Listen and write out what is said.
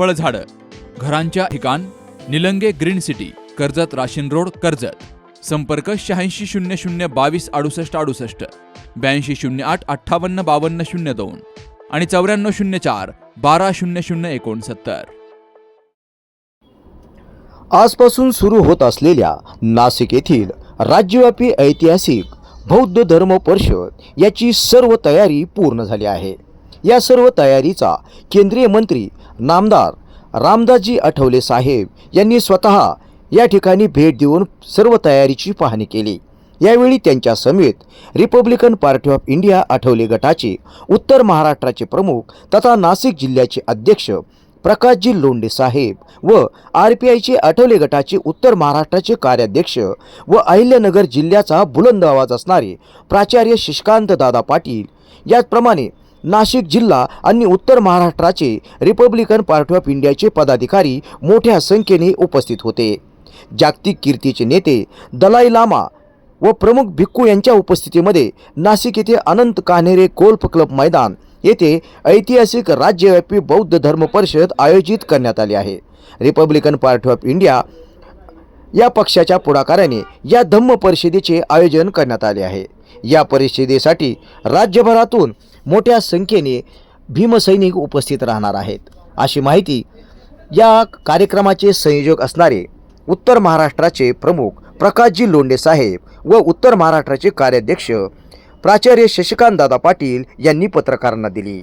फळझाडं घरांच्या ठिकाण Nilange green city Karjat Rashin road Karjat. संपर्क शहाऐंशी शून्य शून्य बावीस अडुसष्ट अडुसष्ट ब्याऐंशी शून्य आठ अठ्ठावन्न बावन्न शून्य दोन आणि चौऱ्याण्णव शून्य चार बारा शून्य शून्य एकोणसत्तर. आजपासून सुरू होत असलेल्या नाशिक येथील राज्यव्यापी ऐतिहासिक बौद्ध धर्म परिषद याची सर्व तयारी पूर्ण झाली आहे. या सर्व तयारीचा केंद्रीय मंत्री नामदार रामदासजी आठवले साहेब यांनी स्वतः या ठिकाणी भेट देऊन सर्व तयारीची पाहणी केली. यावेळी त्यांच्या समेत Republican party of India Athawale गटाचे उत्तर महाराष्ट्राचे प्रमुख तथा नाशिक जिल्ह्याचे अध्यक्ष प्रकाशजी लोंढे साहेब व आर पी आयचे आठवले गटाचे उत्तर महाराष्ट्राचे कार्याध्यक्ष व अहिल्यानगर जिल्ह्याचा बुलंद आवाज असणारे प्राचार्य शशिकांत दादा पाटील याचप्रमाणे नाशिक जिल्हा आणि उत्तर महाराष्ट्राचे रिपब्लिकन पार्टी ऑफ इंडियाचे पदाधिकारी मोठ्या संख्येने उपस्थित होते. जागतिक कीर्तीचे नेते दलाई लामा व प्रमुख भिक्खू यांच्या उपस्थितीमध्ये नाशिक येथे अनंत कान्हेरे गोल्फ क्लब मैदान येथे ऐतिहासिक राज्यव्यापी बौद्ध धर्म परिषद आयोजित करण्यात आली आहे. रिपब्लिकन पार्टी ऑफ इंडिया या पक्षाच्या पुढाकाराने या धम्म परिषदेचे आयोजन करण्यात आले आहे. या परिषदेसाठी राज्यभरातून मोठ्या संख्येने भीमसैनिक उपस्थित राहणार आहेत. अशी माहिती या कार्यक्रमाचे संयोजक असणारे उत्तर महाराष्ट्राचे प्रमुख प्रकाशजी लोंढे साहेब व उत्तर महाराष्ट्राचे कार्याध्यक्ष प्राचार्य शशिकांत दादा पाटील यांनी पत्रकारांना दिली.